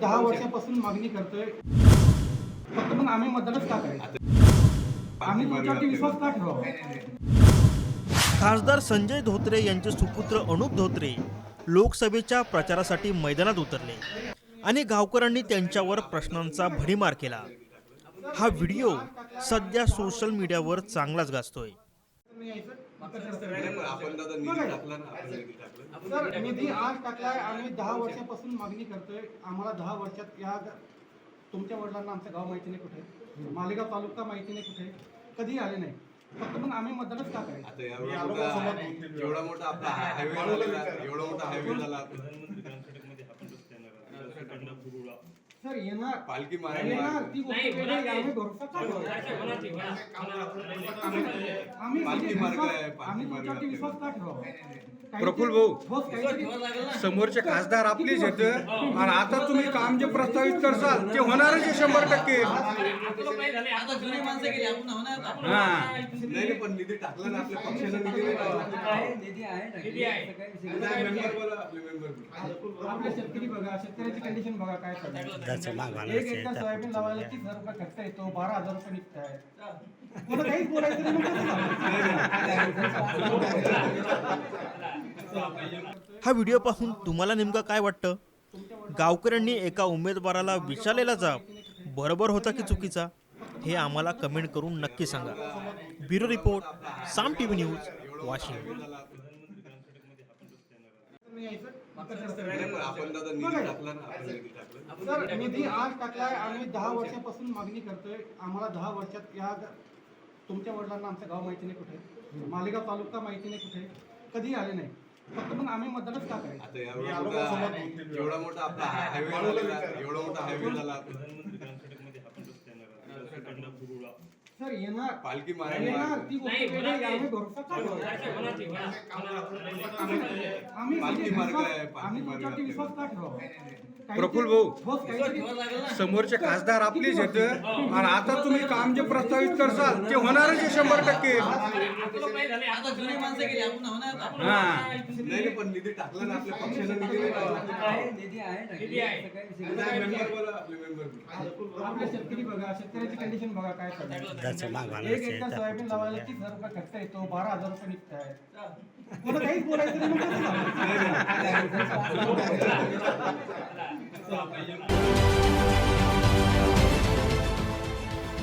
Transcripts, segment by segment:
दहा वर्षापासून मागणी करतोय. फक्त पण आम्ही मतदानच का करायचं? आम्ही तुमच्यावरती विश्वास का ठेवावा? खासदार संजय धोत्रे यांचे सुपुत्र अनुप धोत्रे लोकसभेच्या प्रचारासाठी मैदानात उतरले आणि गावकऱ्यांनी त्यांच्यावर प्रश्नांचा भडीमार केला. हा व्हिडिओ सध्या सोशल मीडियावर चांगलाच गाजतोय. आपण दादा निधी टाकला ना आपण निधी टाकला. सर निधी आज टाकलाय आम्ही दहा वर्षापासून मागणी करतोय. आम्हाला दहा वर्षात या तुमच्या वडिलांना आमचं गाव माहिती नाही कुठे. मालेगाव तालुका माहिती नाही कुठे. कधी आले नाही. फक्त पण आम्ही मतदानच का करायचं एवढा मोठा आपला हायवे एवढा मोठा हायवे झाला. सर येणार. पालखी मारायला येणार ती गोष्ट वेगळी आहे. आम्ही भरोसा का ठेवावा? आम्ही पालखी म्हणजे मार्ग विश्वास- आहे, पालखी आम्ही मार्ग तुमच्यावरती आहे. विश्वास का ठेवावा काहीतरी- प्रफुल्ल भाऊ. ठोस काहीतरी- समोरचे खासदार आपलेच आहेत आणि आता तुम्ही काम जे प्रस्तावित करसाल ते होणारच आहे शंभर टक्के. आता जुनी माणसं गेली आपण होणार. आपण हा नाही नाही, पण निधी टाकला ना आपल्या पक्षाने निधी नाही टाकला निधी आहे ना? निधी नाही, मेंबर बोला आपले मेंबर आपले शेतकरी बघा शेतकऱ्याची कंडिशन बघा काय चाललंय. एक एकदा सोयाबीन लावायला तीस हजार रुपये खर्च येतो बारा हजार रुपये निघताय. मला काहीच बोलायचं नाही, मग कसं सांगू? हा व्हिडिओ पाहून तुम्हाला नेमकं काय वाटतं? गावकऱ्यांनी एका उमेदवाराला विचारलेला जाब बरोबर होता की चुकीचा? हे आम्हाला कमेंट करून नक्की सांगा. Bureau report Saam TV news. Washim. नाही यायचं. नाही, पण आपण दादा निधी टाकला ना आपण निधी टाकला सर निधी आज टाकलाय आम्ही दहा वर्षापासून मागणी करतोय. आम्हाला दहा वर्षात या तुमच्या वडिलांना आमचं गाव माहिती नाही कुठे. मालेगाव तालुका माहिती नाही कुठे. कधी आले नाही. फक्त पण आम्ही मतदानच का करायचं? एवढा मोठा एवढा मोठा आपला हायवे एवढा मोठा हायवे झाला. सर येणार. पालखी मारायला येणार. ती गोष्ट वेगळी आहे. आम्ही भरोसा का ठेवावा? आम्ही पालखी म्हणजे मार्ग विश्वास- आहे, पालखी आम्ही मार्ग तुमच्यावरती आहे. विश्वास का ठेवावा? काहीतरी- प्रफुल्ल भाऊ. ठोस काहीतरी- समोरचे खासदार आपलेच आहेत आणि आता तुम्ही काम जे प्रस्तावित करसाल ते होणारच आहे शंभर टक्के. आता जुनी माणसं गेली आपण होणार आपण हा. नाही नाही, पण निधी टाकला ना आपल्या पक्षाने निधी नाही टाकला. निधी आहे ना. निधी नाही, मेंबर बोला आपले मेंबर आपले शेतकरी बघा शेतकऱ्याची कंडिशन बघा काय चाललंय. एक एकदा सोयाबीन लावायला तीस हजार रुपये खर्च येतो बारा हजार रुपये निघताय मला काहीच बोलायचं नाही?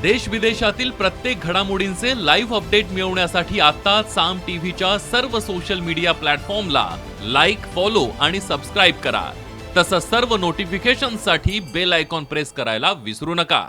देश विदेशातील प्रत्येक घडामोडींचे लाईव्ह अपडेट मिळवण्यासाठी आता साम टीव्हीच्या सर्व सोशल मीडिया प्लॅटफॉर्मला लाईक फॉलो आणि सबस्क्राईब करा तसंच सर्व नोटिफिकेशनसाठी बेल आयकॉन प्रेस करायला विसरू नका